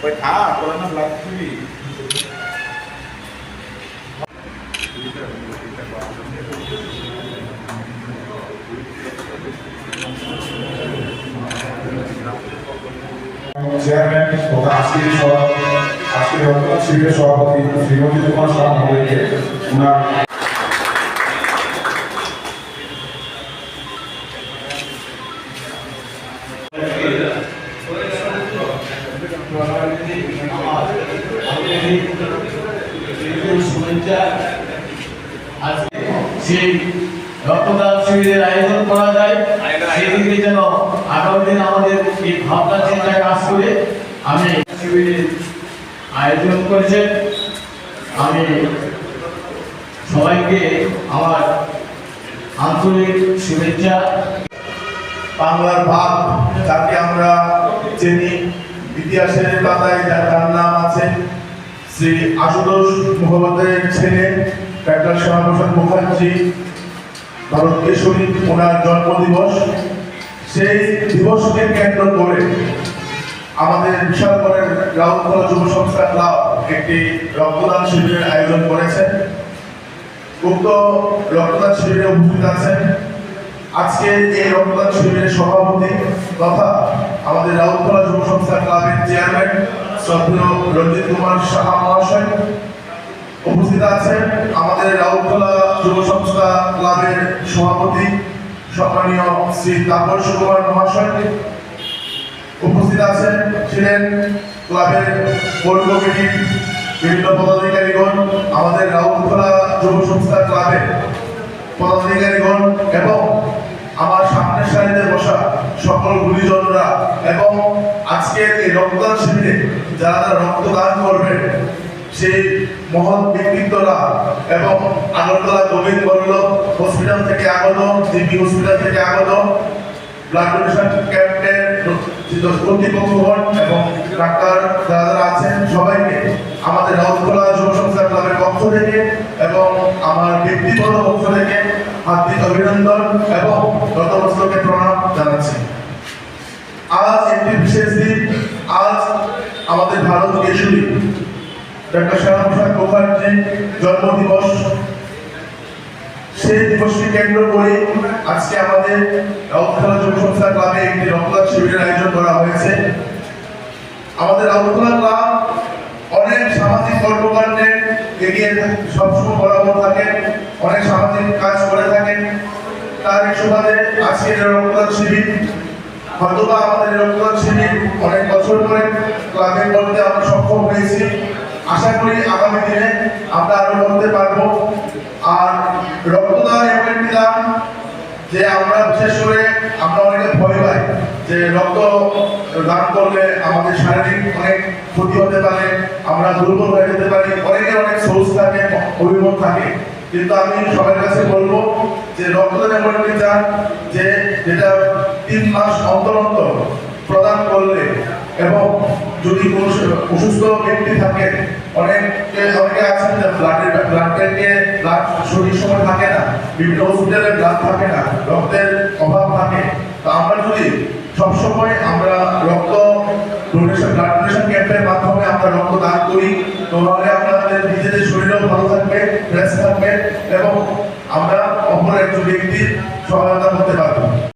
Wait, ah, wala nang black TV. Chairman তথা আজকের আজকের বর্তমান শিবিরের সভাপতি শ্রীমতী কুমার সাহা মহোদয়কে ওনার সেই রক্তদান শিবিরের আয়োজন করা যায় সেদিকে দিন আমাদের এই ভাবনা চিন্তা কাজ করে আমি শিবিরের আয়োজন করেছেন আমি সবাইকে আমার আন্তরিক শুভেচ্ছা বাংলার ভাগ, যাকে আমরা চিনি ইতিহাসের পাতায় যার নাম আছে শ্রী আশুতোষ মুখোপাধ্যায়ের ছেলে ডক্টর শ্যামাপ্রসাদ মুখার্জি ভারত কেশরী ওনার জন্মদিবস। সেই দিবসকে কেন্দ্র করে আমাদের বিশালগড়ের রাউতলা যুব সংস্থা ক্লাব একটি রক্তদান শিবিরের আয়োজন করেছে। উক্ত রক্তদান শিবিরে উপস্থিত আছেন আজকে এই রক্তদান শিবিরের সভাপতি তথা আমাদের রাউতলা যুব সংস্থা ক্লাবের চেয়ারম্যান রঞ্জিত কুমার সাহা মহাশয় উপস্থিত আছেন আমাদের যুব সংস্থা ক্লাবের সভাপতি শ্রী কুমার মহাশয় উপস্থিত আছেন, ছিলেন ক্লাবের বিভিন্ন পদাধিকারীগণ, আমাদের যুব পদাধিকারীগণ এবং আমার সামনের সারিতে বসা সকল এবং আজকের এই রক্তদান শিবিরে যারা রক্তদান করবেন, সেই মহৎ ব্যক্তিত্বরা এবং আগরতলা গোবিন্দ বল্লভ হসপিটাল থেকে আগত জিবি হসপিটাল থেকে আগত ব্লাড ডোনেশন ক্যাম্পের কর্তৃপক্ষগণ এবং ডাক্তার যারা আছেন সবাইকে আমাদের রাউতলা যুব ক্লাবের পক্ষ থেকে এবং আমার ব্যক্তিগত পক্ষ থেকে হার্দিক অভিনন্দন এবং গতবস্তকে প্রণাম জানাচ্ছি আজ একটি বিশেষ দিন আজ আমাদের ভারত কেশরী ডক্টর শ্যামাপ্রসাদ মুখার্জি জন্মদিবস। সেই দিবসকে কেন্দ্র আজকে আমাদের রাউতলা যুব সংস্থা ক্লাবে একটি রক্তদান শিবিরের আয়োজন করা হয়েছে। আমাদের রাউতলা ক্লাব অনেক সামাজিক কর্মকাণ্ডে এগিয়ে সবসময় বরাবর থাকেন, অনেক সামাজিক কাজ করে থাকেন। তার সুবাদে আজকের রক্তদান শিবির, হয়তোবা আমাদের রক্তদান শিবির অনেক বছর পরে ক্লাবে করতে আমরা সক্ষম হয়েছি। আশা করি আগামী দিনে আমরা আরও করতে পারব। আর রক্তদান এমন একটি দান যে আমরা বিশেষ করে আমরা অনেকে ভয় পাই যে রক্ত দান করলে আমাদের শারীরিক অনেক ক্ষতি হতে পারে, আমরা দুর্বল হয়ে যেতে পারি। অনেকের অনেক সোর্স থাকে অভিমত থাকে। কিন্তু আমি সবার কাছে বলব যে রক্তদান এমন একটি দান যে যেটা তিন মাস অন্তর অন্তর প্রদান করলে এবং যদি কোনো অসুস্থ ব্যক্তি থাকে, অনেকে অনেকে আছেন যে ব্লাডের ব্লাড ব্যাংকে ব্লাড শরীর সময় থাকে না, বিভিন্ন হসপিটালে ব্লাড থাকে না, রক্তের অভাব থাকে। তো আমরা যদি সবসময় আমরা রক্ত ডোনেশন ব্লাড ডোনেশন ক্যাম্পের মাধ্যমে আমরা রক্ত দান করি, তাহলে আপনাদের নিজেদের শরীরও ভালো থাকবে ফ্রেশ থাকবে এবং আমরা অপর একজন ব্যক্তির সহায়তা করতে পারব।